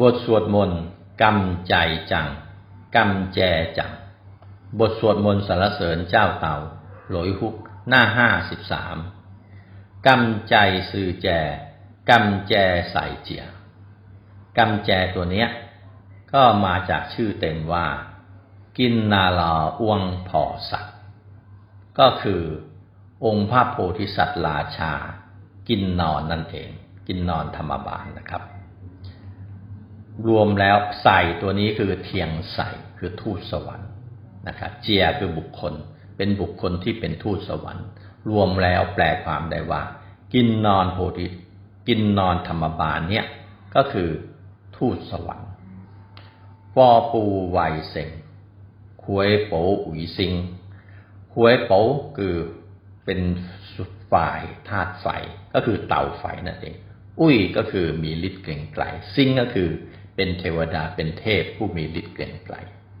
บทสวดมนต์กำใจจังกำแจจัง บทสวดมนต์สรรเสริญเจ้าเต่า หลอยฮุก หน้าห้าสิบสามกำใจซือแจกำแจใส่เจียกำแจตัวเนี้ย ก็มาจากชื่อเต็มว่า กินนาลาอวงพอสักก็คือองค์พระโพธิสัตว์ราชา กินนอนนั่นเอง กินนอนธรรมบาลนะครับ รวมแล้วใส่ตัวนี้คือเทียงใส่คือทูตสวรรค์นะครับเจียคือบุคคล เป็นบุคคลที่เป็นทูตสวรรค์ รวมแล้วแปลความได้ว่า กินนอนโพธิกินนอนธรรมบาลเนี่ยก็คือทูตสวรรค์ปอปูไวเซงควยโปอุยซิงควยโปคือเป็นฝ่ายธาตุไฟก็คือเต่าไฟนั่นเอง อุ้ยก็คือมีฤทธิ์เกร่งไกลซิงก็คือ เป็นเทวดาเป็นเทพผู้มีฤทธิ์เกร่งไกล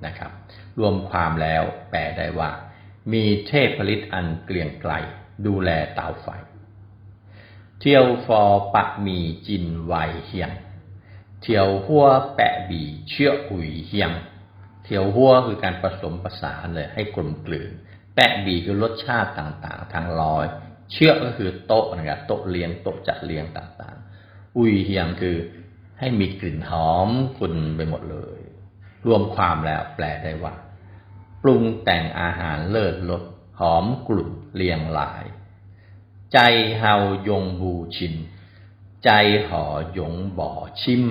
นะครับ รวมความแล้วแปลได้ว่า มีเทพผลิตอันเกลียงไกล ดูแลเตาไฟ เที่ยวฟอปะมีจินไวเฮียง เที่ยวหัวแปะบีเชื่ออุยเฮียง เที่ยวหัวคือการผสมประสานเลยให้กลมกลืน แปะบีคือรสชาติต่างๆ ทางลอย เชื่อก็คือโต๊ะนะครับโต๊ะเลี้ยงโต๊ะจัดเลี้ยงต่างๆ อุยเฮียงคือ ให้มีกลิ่นหอมคุณไปหมดเลย รวมความแล้วแปลได้ว่า ปรุงแต่งอาหารเลิศรสหอมกลุ่นเรียงหลาย ใจเฮายงบูชิน ใจหอยงบ่อชิม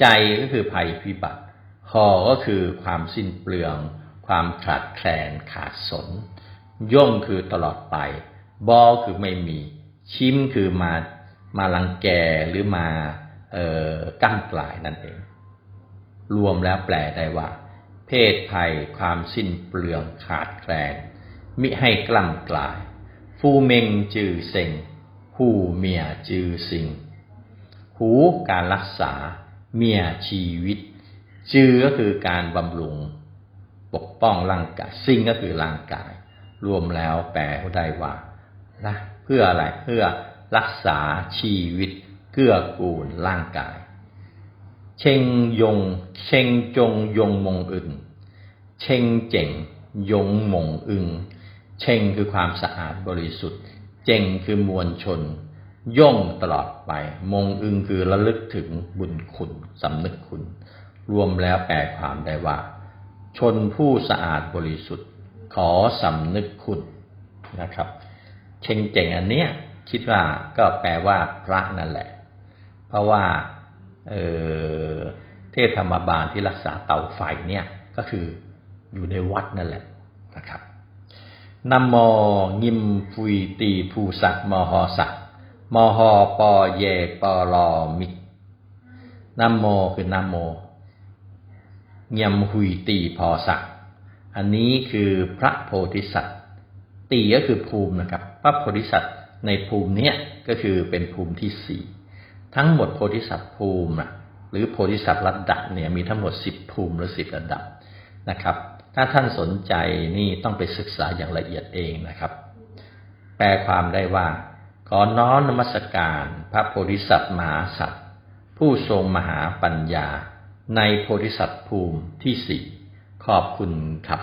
ใจก็คือภัยพิบัติหอก็คือความสิ้นเปลือง ความขาดแคลนขาดสน ย่งคือตลอดไปบอคือไม่มี ชิมคือมามาลังแกหรือมา กั้นกลายนั่นเอง รวมแล้วแปลได้ว่า เพศภัยความสิ้นเปลืองขาดแคลน มิให้กล้ำกลาย ฟูเมงจือเซ็งหูเมียจือสิง หูการรักษา เมียชีวิต จือก็คือการบำรุง ปกป้องร่างกายสิ่งก็คือร่างกาย รวมแล้วแปลได้ว่านะเพื่ออะไรเพื่อรักษาชีวิต เกื้อกูลร่างกาย เชงยง เชงจงยงมงอึนเชงเจ๋ง ยงมงอึงเชงคือความสะอาดบริสุทธิ์ เจงคือมวลชน ย่งตลอดไป มงอึงคือระลึกถึงบุญคุณสำนึกคุณ รวมแล้วแปลความได้ว่า ชนผู้สะอาดบริสุทธิ์ ขอสำนึกคุณนะครับ เชงเจ๋งอันเนี้ยคิดว่าก็แปลว่าพระนั่นแหละ เพราะว่าเเทพธรรมบาลที่รักษาเตาไฟเนี่ยก็คืออยู่ในวัดนั่นแหละนะครับนำมงิมฟุยตีภูสักมหสักมหปอเยปอลอมิกนโมคือนโมเงียมหุยตีพอสัก อันนี้คือพระโพธิสัตว์ ตีก็คือภูมินะครับ พระโพธิสัตว์ในภูมิเนี้ยก็คือเป็นภูมิที่สี่ ทั้งหมดโพธิสัตว์ภูมิหรือโพธิสัตว์ระดับเนี่ยมีทั้งหมดสิบภูมิหรือสิบระดับนะครับ ถ้าท่านสนใจนี่ต้องไปศึกษาอย่างละเอียดเองนะครับ แปลความได้ว่า ขอน้อมนมัสการ พระโพธิสัตว์มหาสัตว์ผู้ทรงมหาปัญญา ในโพธิสัตว์ภูมิที่สี่ขอบคุณครับ